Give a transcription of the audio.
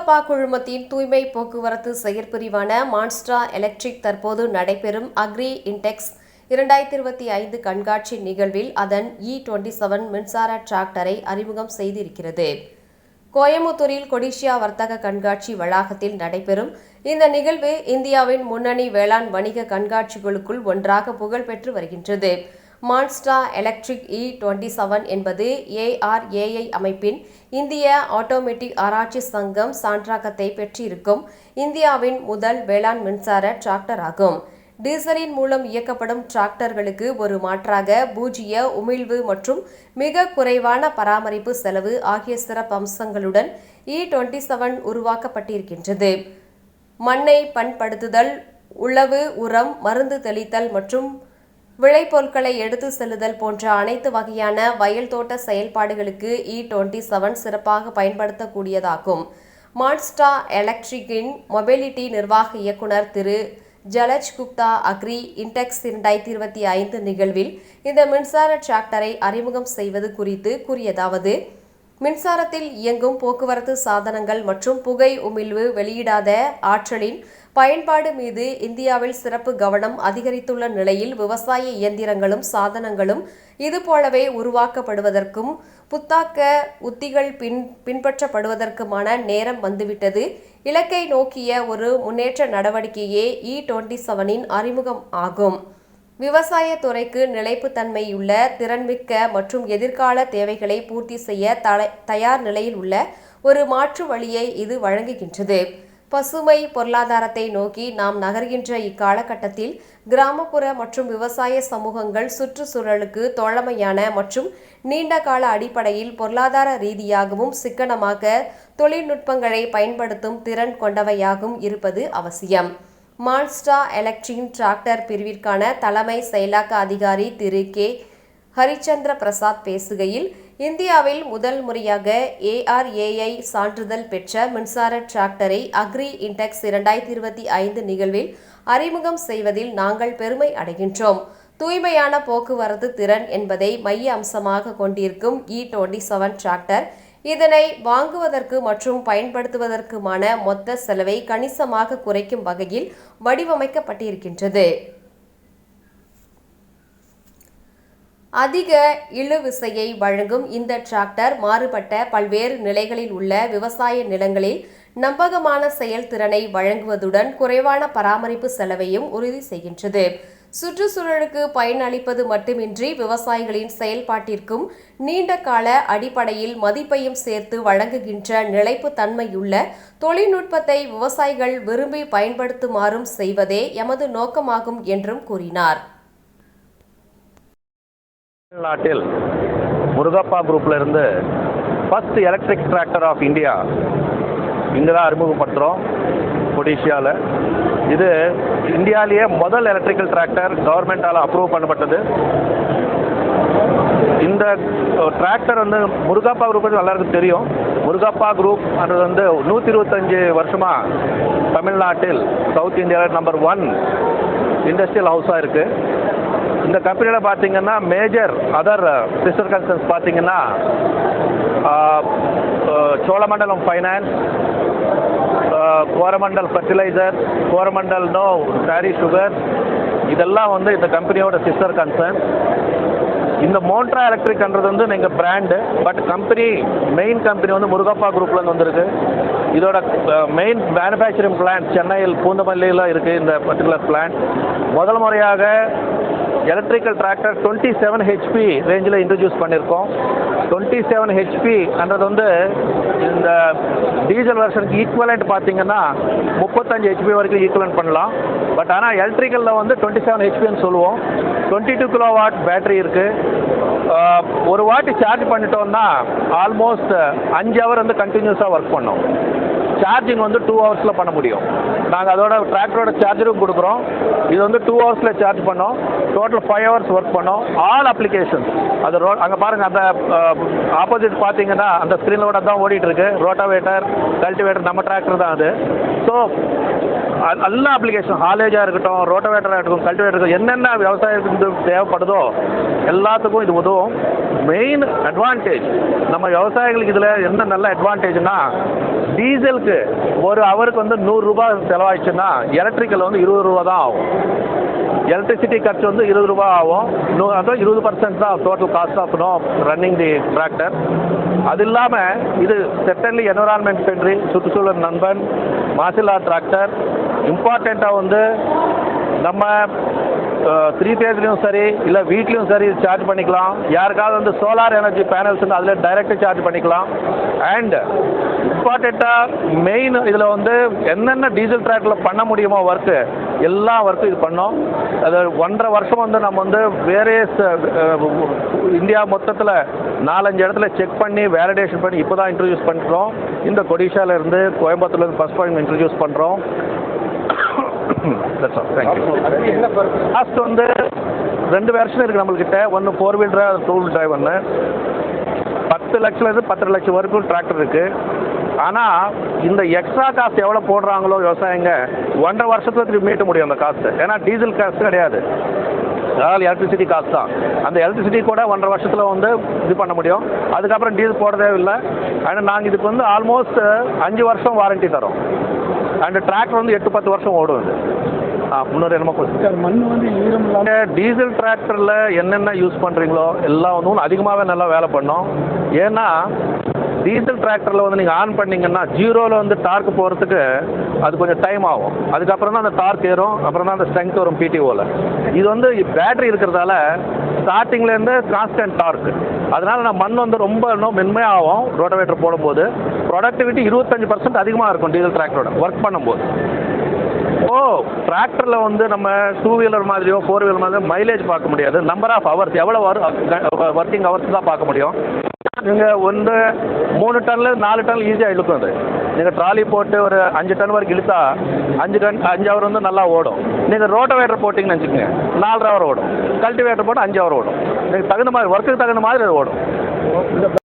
முருகப்பா குழுமத்தின் தூய்மை போக்குவரத்து செயற்பிரிவான மான்ஸ்ட்ரா எலக்ட்ரிக் தற்போது நடைபெறும் அக்ரி இன்டெக்ஸ் இரண்டாயிரத்தி இருபத்தி ஐந்து கண்காட்சி நிகழ்வில் அதன் இ டுவெண்ட்டி செவன் மின்சார டிராக்டரை அறிமுகம் செய்திருக்கிறது. கோயமுத்தூரில் கொடிஷியா வர்த்தக கண்காட்சி வளாகத்தில் நடைபெறும் இந்த நிகழ்வு இந்தியாவின் முன்னணி வேளாண் வணிக கண்காட்சிகளுக்குள் ஒன்றாக புகழ்பெற்று வருகின்றது. மான்ஸ்டா எலக்ட்ரிக் இ டுவெண்ட்டி செவன் என்பது ஏஆர்ஏஐ அமைப்பின் இந்திய ஆட்டோமேட்டிக் ஆராய்ச்சி சங்கம் சான்றாக்கத்தை பெற்றிருக்கும் இந்தியாவின் முதல் வேளாண் மின்சார டிராக்டர் ஆகும். டீசலின் மூலம் இயக்கப்படும் டிராக்டர்களுக்கு ஒரு மாற்றாக பூஜ்ஜிய உமிழ்வு மற்றும் மிக குறைவான பராமரிப்பு செலவு ஆகிய சிறப்பு அம்சங்களுடன் இ டுவெண்ட்டி செவன் உருவாக்கப்பட்டிருக்கின்றது. மண்ணை பண்படுத்துதல் உழவு உரம் மருந்து தெளித்தல் மற்றும் விளைபொருட்களை எடுத்து செல்லுதல் போன்ற அனைத்து வகையான வயல் தோட்ட செயல்பாடுகளுக்கு இ டுவெண்ட்டி செவன் சிறப்பாக பயன்படுத்தக்கூடியதாகும். மான்ஸ்டா எலக்ட்ரிக்கின் மொபிலிட்டி நிர்வாக இயக்குனர் திரு. ஜலஜ் குப்தா அக்ரி இன்டெக்ஸ் இரண்டாயிரத்தி இருபத்தி ஐந்து நிகழ்வில் இந்த மின்சார டிராக்டரை அறிமுகம் செய்வது குறித்து கூறியதாவது மின்சாரத்தில் இயங்கும் போக்குவரத்து சாதனங்கள் மற்றும் புகை உமிழ்வு வெளியிடாத ஆற்றலின் பயன்பாடு மீது இந்தியாவில் சிறப்பு கவனம் அதிகரித்துள்ள நிலையில் விவசாய இயந்திரங்களும் சாதனங்களும் இதுபோலவே உருவாக்கப்படுவதற்கும் புத்தாக்க உத்திகள் பின் பின்பற்றப்படுவதற்குமான நேரம் வந்துவிட்டது. இலக்கை நோக்கிய ஒரு முன்னேற்ற நடவடிக்கையே இ டுவெண்ட்டி செவனின் அறிமுகம் ஆகும். விவசாய துறைக்கு நிலைப்புத்தன்மையுள்ள திறன்மிக்க மற்றும் எதிர்கால தேவைகளை பூர்த்தி செய்ய தயார் நிலையில் உள்ள ஒரு மாற்று வழியை இது வழங்குகின்றது. பசுமை பொருளாதாரத்தை நோக்கி நாம் நகர்கின்ற இக்காலகட்டத்தில் கிராமப்புற மற்றும் விவசாய சமூகங்கள் சுற்றுச்சூழலுக்கு தோழமையான மற்றும் நீண்ட கால அடிப்படையில் பொருளாதார ரீதியாகவும் சிக்கனமாக தொழில்நுட்பங்களை பயன்படுத்தும் திறன் கொண்டவையாகவும் இருப்பது அவசியம். மான்ஸ்டா எலக்ட்ரின் டிராக்டர் பிரிவிற்கான தலைமை செயலாக்க அதிகாரி திரு கே. ஹரிச்சந்திர பிரசாத் பேசுகையில் இந்தியாவில் முதல் முறையாக ஏஆர்ஏஐ சான்றிதழ் பெற்ற மின்சார டிராக்டரை அக்ரி இன்டெக்ஸ் இரண்டாயிரத்தி இருபத்தி ஐந்து நிகழ்வில் அறிமுகம் செய்வதில் நாங்கள் பெருமை அடைகின்றோம். தூய்மையான போக்குவரத்து திறன் என்பதை மைய அம்சமாக கொண்டிருக்கும் இ டுவெண்ட்டி செவன் டிராக்டர் இதனை வாங்குவதற்கு மற்றும் பயன்படுத்துவதற்குமான மொத்த செலவை கணிசமாக குறைக்கும் வகையில் வடிவமைக்கப்பட்டிருக்கின்றது. அதிக இழுவிசையை வழங்கும் இந்த டிராக்டர் மாறுபட்ட பல்வேறு நிலைகளில் உள்ள விவசாய நிலங்களில் நம்பகமான செயல்திறனை வழங்குவதுடன் குறைவான பராமரிப்பு செலவையும் உறுதி செய்கின்றது. சுற்றுச்சூழலுக்கு பயனளிப்பது மட்டுமின்றி விவசாயிகளின் செயல்பாட்டிற்கும் நீண்ட கால அடிப்படையில் மதிப்பையும் சேர்த்து வழங்குகின்ற நிலைப்பு தன்மையுள்ள தொழில்நுட்பத்தை விவசாயிகள் விரும்பி பயன்படுத்துமாறும் செய்வதே எமது நோக்கமாகும் என்றும் கூறினார். தமிழ்நாட்டில் முருகப்பா குரூப்ல இருந்து first electric tractor of India இங்கே தான் அறிமுகப்படுத்துகிறோம் ஒடிஷியாவில் இது இந்தியாவிலேயே முதல் எலக்ட்ரிக்கல் டிராக்டர் கவர்மெண்டால் அப்ரூவ் பண்ணப்பட்டது. இந்த டிராக்டர் வந்து முருகப்பா குரூப் வந்து எல்லாருக்கும் தெரியும். முருகப்பா குரூப் அது வந்து நூற்றி இருபத்தஞ்சு வருஷமாக தமிழ்நாட்டில் சவுத் இந்தியாவில் நம்பர் ஒன் இண்டஸ்ட்ரியல் ஹவுஸாக இருக்குது இந்த கம்பெனியில் பார்த்தீங்கன்னா மேஜர் அதர் சிஸ்டர் கன்சர்ன்ஸ் பார்த்தீங்கன்னா சோழமண்டலம் ஃபைனான்ஸ் கோரமண்டல் ஃபர்டிலைசர் கோரமண்டல் நோ டாரி சுகர் இதெல்லாம் வந்து இந்த கம்பெனியோட சிஸ்டர் கன்சர்ன் இந்த மோட்ரா எலக்ட்ரிக்ன்றது வந்து நீங்கள் brand but company main company வந்து முருகப்பா குரூப்லேருந்து வந்திருக்கு. இதோட மெயின் மேனுஃபேக்சரிங் பிளான்ட் சென்னையில் பூந்தமல்லியில் இருக்குது இந்த பர்டிகுலர் பிளான்ட் முதல் முறையாக electrical tractor twenty seven HP ரேஞ்சில் இன்ட்ரடியூஸ் பண்ணியிருக்கோம் டுவெண்ட்டி செவன் ஹெச்பின்றது வந்து இந்த டீசல் வெர்ஷனுக்கு ஈக்குவலண்ட் பார்த்தீங்கன்னா முப்பத்தஞ்சு ஹெச்பி வரைக்கும் ஈக்குவலண்ட் பண்ணலாம். பட் ஆனால் எலக்ட்ரிக்கலில் வந்து டுவெண்ட்டி செவன் ஹெச்பின்னு சொல்லுவோம். Twenty two kilo watt battery இருக்குது ஒரு வாட்டி சார்ஜ் பண்ணிட்டோம்னா ஆல்மோஸ்ட் அஞ்சு ஹவர் வந்து கண்டினியூஸாக ஒர்க் பண்ணோம். சார்ஜிங் வந்து டூ ஹவர்ஸில் பண்ண முடியும். நாங்கள் அதோட டிராக்டரோட சார்ஜரும் கொடுக்குறோம். இது வந்து டூ ஹவர்ஸில் சார்ஜ் பண்ணோம். டோட்டல் ஃபைவ் ஹவர்ஸ் ஒர்க் பண்ணோம். ஆல் அப்ளிகேஷன்ஸ் அது ரோ அங்கே பாருங்கள் அந்த ஆப்போசிட் பார்த்தீங்கன்னா அந்த ஸ்க்ரீனில் கூட தான் ஓடிட்டு இருக்கு. ரோட்டாவேட்டர் கல்டிவேட்டர் நம்ம டிராக்டர் தான் அது. ஸோ எல்லா அப்ளிகேஷன் ஹாலேஜாக இருக்கட்டும் ரோட்டோவேட்டராக இருக்கட்டும் கல்டிவேட்டர் இருக்கட்டும் என்னென்ன விவசாயத்துக்கு தேவைப்படுதோ எல்லாத்துக்கும் இது உதவும். மெயின் அட்வான்டேஜ் நம்ம விவசாயிகளுக்கு இதில் என்ன நல்ல அட்வான்டேஜ்னா டீசலுக்கு ஒரு ஹவருக்கு வந்து நூறுரூபா செலவாயிடுச்சுன்னா எலக்ட்ரிக்கல் வந்து இருபது ரூபா தான் ஆகும். எலக்ட்ரிசிட்டி கட்சி வந்து இருபது ரூபா ஆகும். நூ- அதான் இருபது பர்சன்ட் தான் total cost of no running the tractor அது இல்லாமல் இது செட்டன்லி என்வரான்மெண்ட் ஃப்ரெண்ட்லி சுற்றுச்சூழல் நண்பன் மாசிலா டிராக்டர் இம்பார்ட்டண்ட்டாக வந்து நம்ம த்ரீ ஃபேஸ்லையும் சரி இல்லை வீட்லேயும் சரி சார்ஜ் பண்ணிக்கலாம். யாருக்காவது வந்து சோலார் எனர்ஜி பேனல்ஸ் அதில் டைரெக்டாக சார்ஜ் பண்ணிக்கலாம். அண்ட் இம்பார்ட்டண்ட்டாக மெயின் இதில் வந்து என்னென்ன டீசல் ட்ராக்கில் பண்ண முடியுமோ ஒர்க்கு எல்லா ஒர்க்கும் இது பண்ணோம். அது ஒன்றரை வருஷம் வந்து நம்ம வந்து வேரியஸ் இந்தியா மொத்தத்தில் நாலஞ்சு இடத்துல செக் பண்ணி வேலிடேஷன் பண்ணி இப்போ தான் இன்ட்ரடியூஸ் பண்ணுறோம் இந்த கொடிஷாவிலேருந்து கோயம்புத்தூர்லேருந்து ஃபஸ்ட் பாயிண்ட் இன்ட்ரடியூஸ் பண்ணுறோம் that's all thank you last வந்து ரெண்டு வெர்ஷன் இருக்குது நம்மள்கிட்ட. ஒன்று four wheel drive two wheel drive ஒன்று பத்து லட்சத்துலேருந்து பத்தரை லட்சம் வரைக்கும் டிராக்டர் இருக்குது ஆனால் இந்த எக்ஸ்ட்ரா காசு எவ்வளோ போடுறாங்களோ விவசாயிங்க ஒன்றரை வருஷத்துல திரும்பி மீட்ட முடியும் அந்த காசு ஏன்னா டீசல் காசு கிடையாது. அதாவது எலக்ட்ரிசிட்டி காசு தான். அந்த எலக்ட்ரிசிட்டி கூட ஒன்றரை வருஷத்தில் வந்து இது பண்ண முடியும். அதுக்கப்புறம் டீசல் போடதே இல்லை ஆனால் நாங்கள் இதுக்கு வந்து ஆல்மோஸ்ட் அஞ்சு வருஷம் வாரண்டி தரோம். அண்ட் டிராக்டர் வந்து எட்டு பத்து வருஷம் ஓடும் ஆ முன்னூறு என்னமோ கொஞ்சம் சார் மண் வந்து ஈரம் டீசல் டிராக்டரில் என்னென்ன யூஸ் பண்ணுறீங்களோ எல்லாம் வந்து அதிகமாகவே நல்லா வேலை பண்ணும். ஏன்னா டீசல் டிராக்டரில் வந்து நீங்கள் ஆன் பண்ணீங்கன்னா ஜீரோவில் வந்து டார்க் போகிறதுக்கு அது கொஞ்சம் டைம் ஆகும். அதுக்கப்புறம் தான் அந்த டார்க் ஏறும் அப்புறம் தான் அந்த ஸ்ட்ரென்த் வரும் பிடிஓவில் இது வந்து பேட்டரி இருக்கிறதால ஸ்டார்டிங்லேருந்து கான்ஸ்டன்ட் டார்க் அதனால நான் மண் வந்து ரொம்ப இன்னும் மென்மையாகும் ரோட்டவேட்டர் போடும்போது ப்ரொடக்டிவிட்டி இருபத்தஞ்சு பர்சன்ட் அதிகமாக இருக்கும் டீசல் டிராக்டரோட ஒர்க் பண்ணும்போது. ஓ டிராக்டரில் வந்து நம்ம டூ வீலர் மாதிரியோ ஃபோர் வீலர் மாதிரியோ மைலேஜ் பார்க்க முடியாது. நம்பர் ஆஃப் ஹவர்ஸ் எவ்வளோ வரும் ஒர்க்கிங் ஹவர்ஸ் தான் பார்க்க முடியும். நீங்கள் ஒன்று மூணு டன்ல நாலு டன் ஈஸியாக இழுக்கும் அது. நீங்கள் ட்ராலி போட்டு ஒரு அஞ்சு டன் வரைக்கும் இழுத்தா அஞ்சு டன் அஞ்சு ஹவர் வந்து நல்லா ஓடும். நீங்கள் ரோட்டோவேட்டர் போட்டிங்கன்னு வச்சுக்கோங்க நாலரை ஹவர் ஓடும். கல்டிவேட்டர் போட்டு அஞ்சு ஹவர் ஓடும். நீங்கள் தகுந்த மாதிரி ஒர்க்குக்கு தகுந்த மாதிரி அது ஓடும்.